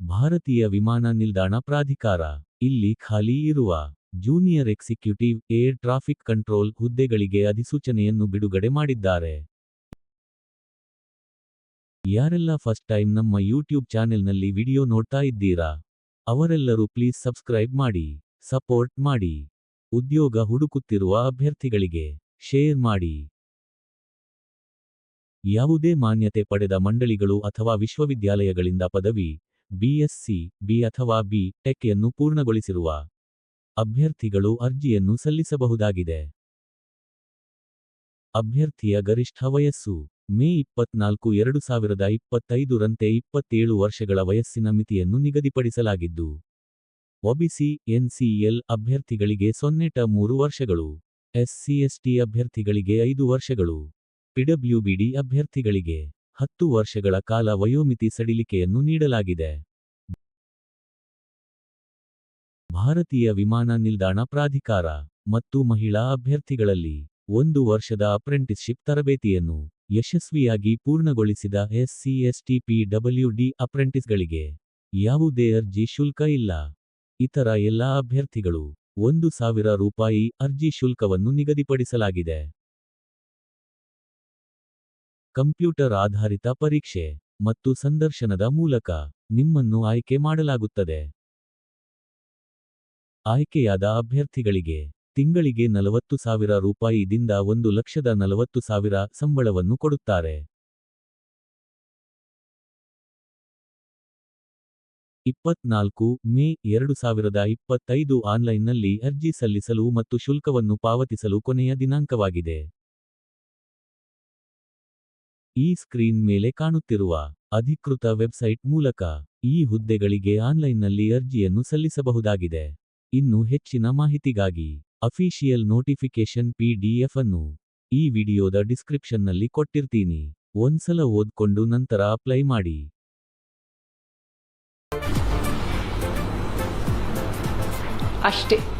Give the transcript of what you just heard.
ಭಾರತೀಯ ವಿಮಾನ ನಿಲ್ದಾಣ ಪ್ರಾಧಿಕಾರ. ಇಲ್ಲಿ ಖಾಲಿ ಇರುವ junior executive, air traffic control ಹುದ್ದೆಗಳಿಗೆ ಅಧಿಸೂಚನೆಯನ್ನು ಬಿಡುಗಡೆ ಮಾಡಿದ್ದಾರೆ. ಯಾರೆಲ್ಲ ಫಸ್ಟ್ ಟೈಮ್ ನಮ್ಮ ಯೂಟ್ಯೂಬ್ ಚಾನೆಲ್ನಲ್ಲಿ ವಿಡಿಯೋ ನೋಡ್ತಾ ಇದ್ದೀರಾ? ಅವರೆಲ್ಲರೂ ಪ್ಲೀಸ್ ಸಬ್ಸ್ಕ್ರೈಬ್ ಮಾಡಿ, ಸಪೋರ್ಟ್ ಮಾಡಿ. ಉದ್ಯೋಗ ಹುಡುಕುತ್ತಿರುವ ಅಭ್ಯರ್ಥಿಗಳಿಗೆ ಶೇರ್ ಮಾಡಿ. ಯಾವುದೇ ಮಾನ್ಯತೆ ಪಡೆದ ಮಂಡಳಿಗಳು ಅಥವಾ ವಿಶ್ವವಿದ್ಯಾಲಯಗಳಿಂದ ಪದವಿ ಬಿಎಸ್ಸಿ ಬಿ ಅಥವಾ ಬಿ ಟೆಕ್ಯನ್ನು ಪೂರ್ಣಗೊಳಿಸಿರುವ ಅಭ್ಯರ್ಥಿಗಳು ಅರ್ಜಿಯನ್ನು ಸಲ್ಲಿಸಬಹುದಾಗಿದೆ. ಅಭ್ಯರ್ಥಿಯ ಗರಿಷ್ಠ ವಯಸ್ಸು, ಮೇ ಇಪ್ಪತ್ನಾಲ್ಕು ಎರಡು ಸಾವಿರದ ಇಪ್ಪತ್ತೈದರಂತೆ ಇಪ್ಪತ್ತೇಳು ವರ್ಷಗಳ ವಯಸ್ಸಿನ ಮಿತಿಯನ್ನು ನಿಗದಿಪಡಿಸಲಾಗಿದ್ದು ಒಬಿಸಿ ಎನ್ಸಿಎಲ್ ಅಭ್ಯರ್ಥಿಗಳಿಗೆ ಸೊನ್ನೆಟ ಮೂರು ವರ್ಷಗಳು ಎಸ್ಸಿಎಸ್ಟಿ ಅಭ್ಯರ್ಥಿಗಳಿಗೆ ಐದು ವರ್ಷಗಳು ಪಿಡಬ್ಲ್ಯೂಬಿಡಿ ಅಭ್ಯರ್ಥಿಗಳಿಗೆ ಹತ್ತು ವರ್ಷಗಳ ಕಾಲ ವಯೋಮಿತಿ ಸಡಿಲಿಕೆಯನ್ನು ನೀಡಲಾಗಿದೆ. ಭಾರತೀಯ ವಿಮಾನ ನಿಲ್ದಾಣ ಪ್ರಾಧಿಕಾರ ಮತ್ತು ಮಹಿಳಾ ಅಭ್ಯರ್ಥಿಗಳಲ್ಲಿ ಒಂದು ವರ್ಷದ ಅಪ್ರೆಂಟಿಸ್ಶಿಪ್ ತರಬೇತಿಯನ್ನು ಯಶಸ್ವಿಯಾಗಿ ಪೂರ್ಣಗೊಳಿಸಿದ ಎಸ್ಸಿ ಎಸ್ಟಿ ಪಿಡಬ್ಲ್ಯೂಡಿ ಅಪ್ರೆಂಟಿಸ್ಗಳಿಗೆ ಯಾವುದೇ ಅರ್ಜಿ ಶುಲ್ಕ ಇಲ್ಲ. ಇತರ ಎಲ್ಲಾ ಅಭ್ಯರ್ಥಿಗಳು ಒಂದು ಸಾವಿರ ರೂಪಾಯಿ ಅರ್ಜಿ ಶುಲ್ಕವನ್ನು ನಿಗದಿಪಡಿಸಲಾಗಿದೆ. ಕಂಪ್ಯೂಟರ್ ಆಧಾರಿತ ಪರೀಕ್ಷೆ ಮತ್ತು ಸಂದರ್ಶನದ ಮೂಲಕ ನಿಮ್ಮನ್ನು ಆಯ್ಕೆ ಮಾಡಲಾಗುತ್ತದೆ. ಆಯ್ಕೆಯಾದ ಅಭ್ಯರ್ಥಿಗಳಿಗೆ ತಿಂಗಳಿಗೆ ನಲವತ್ತು ಸಾವಿರ ರೂಪಾಯಿದಿಂದ ಒಂದು ಲಕ್ಷದ ನಲವತ್ತು ಸಾವಿರ ಸಂಬಳವನ್ನು ಕೊಡುತ್ತಾರೆ. ಇಪ್ಪತ್ನಾಲ್ಕು ಮೇ ಎರಡು ಸಾವಿರದ ಇಪ್ಪತ್ತೈದು ಆನ್ಲೈನ್ನಲ್ಲಿ ಅರ್ಜಿ ಸಲ್ಲಿಸಲು ಮತ್ತು ಶುಲ್ಕವನ್ನು ಪಾವತಿಸಲು ಕೊನೆಯ ದಿನಾಂಕವಾಗಿದೆ. ಈ ಸ್ಕ್ರೀನ್ ಮೇಲೆ ಕಾಣುತ್ತಿರುವ ಅಧಿಕೃತ ವೆಬ್ಸೈಟ್ ಮೂಲಕ ಈ ಹುದ್ದೆಗಳಿಗೆ ಆನ್ಲೈನ್ನಲ್ಲಿ ಅರ್ಜಿಯನ್ನು ಸಲ್ಲಿಸಬಹುದಾಗಿದೆ. ಇನ್ನು ಹೆಚ್ಚಿನ ಮಾಹಿತಿಗಾಗಿ ಅಫಿಷಿಯಲ್ ನೋಟಿಫಿಕೇಶನ್ ಪಿಡಿಎಫ್ ಅನ್ನು ಈ ವಿಡಿಯೋದ ಡಿಸ್ಕ್ರಿಪ್ಷನ್ನಲ್ಲಿ ಕೊಟ್ಟಿರ್ತೀನಿ. ಒಂದ್ಸಲ ಓದ್ಕೊಂಡು ನಂತರ ಅಪ್ಲೈ ಮಾಡಿ. ಅಷ್ಟೇ.